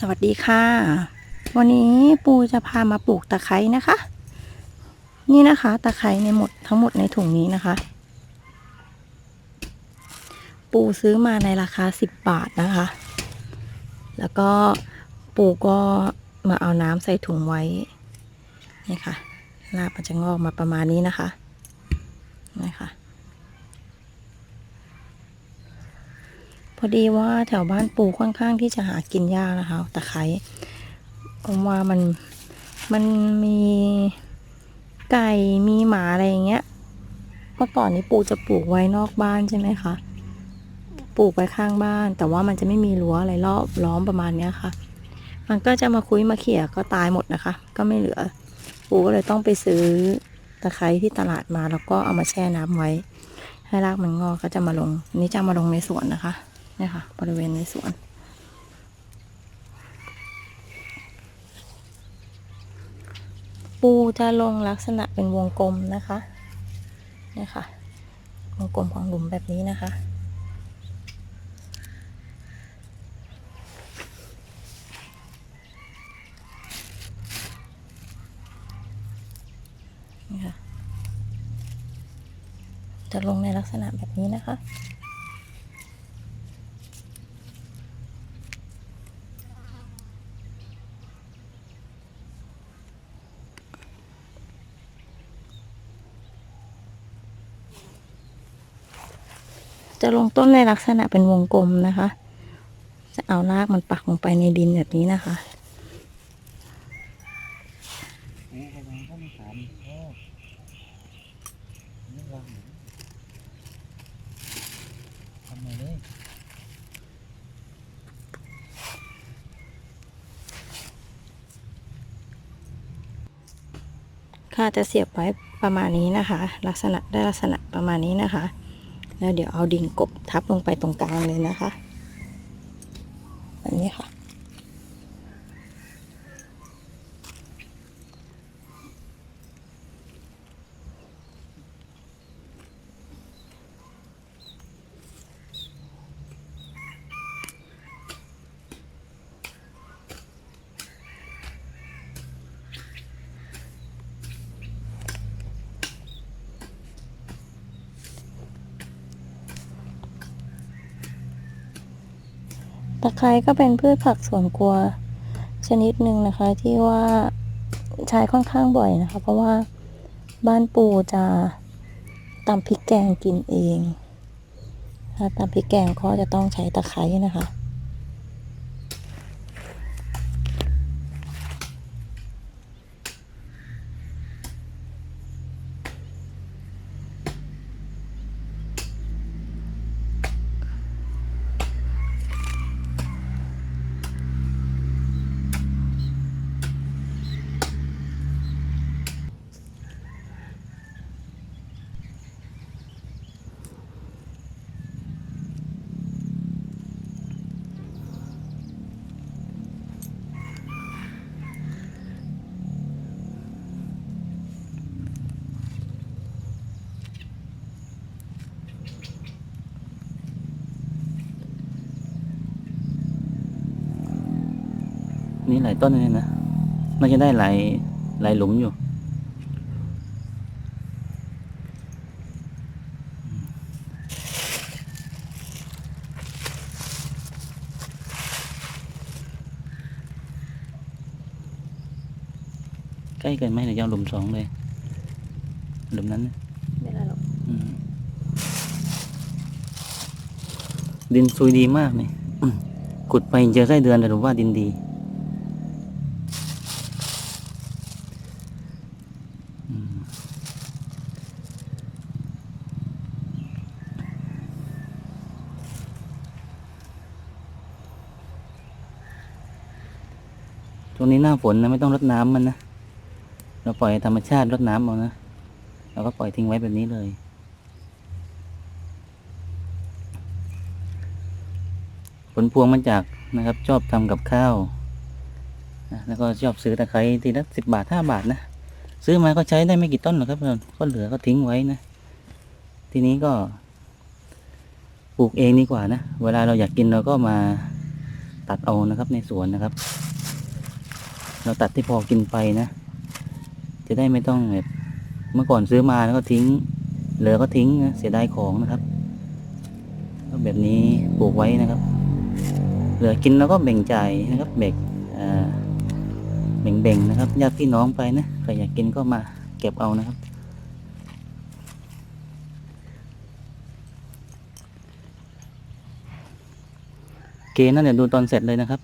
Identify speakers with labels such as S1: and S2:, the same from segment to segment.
S1: สวัสดีค่ะ วันนี้ปูจะพามาปลูกตะไคร้นะคะ นี่นะคะตะไคร้ในหมดทั้งหมดในถุงนี้นะคะ ปูซื้อมาในราคา 10 บาทนะคะ แล้วก็ปูก็มาเอาน้ำใส่ถุงไว้นี่ค่ะรากมันจะงอกมาประมาณนี้นะคะนี่ค่ะ พอดีว่าแถวบ้านปูค่อนข้างที่จะหากินยากนะคะตะไคร้เพราะว่ามันมันมีไก่มีหมาอะไรอย่างเงี้ยเมื่อก่อนนี้ปูจะปลูกไว้นอกบ้านใช่ไหมคะปลูกไว้ข้างบ้าน แต่ว่ามันจะไม่มีรั้วอะไรรอบล้อมประมาณเนี้ยค่ะ มันก็จะมาคุยมาเขี่ยก็ตายหมดนะคะ ก็ไม่เหลือ ปูก็เลยต้องไปซื้อตะไคร้ที่ตลาดมาแล้วก็เอามาแช่น้ำไว้ ให้รากมันงอกก็จะมาลง นี่จะมาลงในสวนนะคะ เนี่ยค่ะ บริเวณในสวน ปูจะลงลักษณะเป็นวงกลมนะคะเนี่ยค่ะ วงกลมของหลุมแบบนี้นะคะนี่ค่ะจะลงในลักษณะแบบนี้นะคะ จะลงต้นในลักษณะเป็นวงกลมนะคะ จะเอารากมันปักลงไปในดินแบบนี้นะคะ
S2: ข้ามพ่อนี่วางอยู่ทำไงเลย
S1: ค่ะจะเสียบไว้ประมาณนี้นะคะ ลักษณะได้ลักษณะประมาณนี้นะคะ แล้วเดี๋ยวเอาดินกบทับลงไปตรงกลางเลยนะคะ อันนี้ค่ะะไคร้ก็เป็นพืชผักสวนครัวชนิดหนึ่งนะคะที่ว่าใช้ค่อนข้างบ่อยนะคะ เพราะว่าบ้านปูจะตำพริกแกงกินเองถ้าตำพริกแกงก็จะต้องใช้ตะไคร้นะคะ
S2: นี่หลายต้นเลยนะน่าจะได้หลายหลายหลุมอยู่ ใกล้เกินไหมเดี๋ยวจะเอาหลุมสองเลย หลุมนั้นนะ
S1: ไม่ได้หรอก
S2: อืมดินซุยดีมากนี่อืมขุดไปเจอไส้เดือนแต่ผมว่าดินดี ช่วงนี้หน้าฝนนะไม่ต้องรดน้ำมันนะ เราปล่อยธรรมชาติรดน้ำเอานะเราก็ปล่อยทิ้งไว้แบบนี้เลย ผลพวงมาจากนะครับชอบทำกับข้าวนะแล้วก็ชอบซื้อตะไคร้ทีละสิบบาทห้าบาทนะซื้อมาก็ใช้ได้ไม่กี่ต้นหรอกครับก็เหลือก็ทิ้งไว้นะ ทีนี้ก็ปลูกเองดีกว่านะ เวลาเราอยากกินเราก็มาตัดเอานะครับในสวนนะครับ เราตัดที่พอกินไปนะ จะได้ไม่ต้องแบบเมื่อก่อนซื้อมาแล้วก็ทิ้ง เหลือก็ทิ้งนะเสียดายของนะครับก็แบบนี้ปลูกไว้นะครับ เหลือกินแล้วก็แบ่งจ่ายนะครับแบ่งอ่าแบ่งนะครับญาติพี่น้องไปนะใครอยากกินก็มาเก็บเอานะครับ เกนั่นเดี๋ยวดูตอนเสร็จเลยนะครับ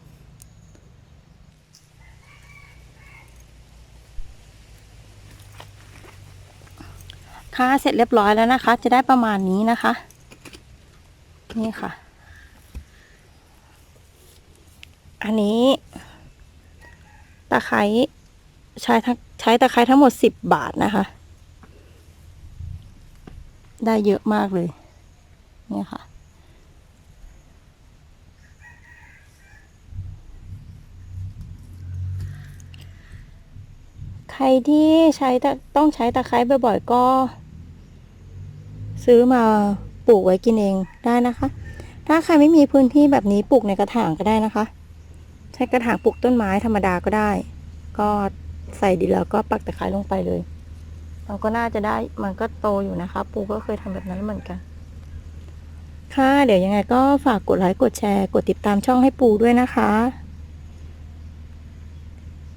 S1: ค่ะเสร็จเรียบร้อยแล้วนะคะ จะได้ประมาณนี้นะคะ นี่ค่ะ อันนี้ ตะไคร้ใช้ทั้งใช้ตะไคร้ทั้งหมดสิบบาทนะคะ ได้เยอะมากเลย นี่ค่ะใครที่ใช้ต้องใช้ตะไคร้บ่อยๆก็ ซื้อมาปลูกไว้กินเองได้นะคะ ถ้าใครไม่มีพื้นที่แบบนี้ปลูกในกระถางก็ได้นะคะ ใช้กระถางปลูกต้นไม้ธรรมดาก็ได้ ก็ใส่ดินแล้วก็ปักตะไคร้ลงไปเลยมันก็น่าจะได้มันก็โตอยู่นะคะ ปูก็เคยทำแบบนั้นเหมือนกัน ค่ะ เดี๋ยวยังไงก็ฝากกดไลค์กดแชร์ กดติดตามช่องให้ปูด้วยนะคะ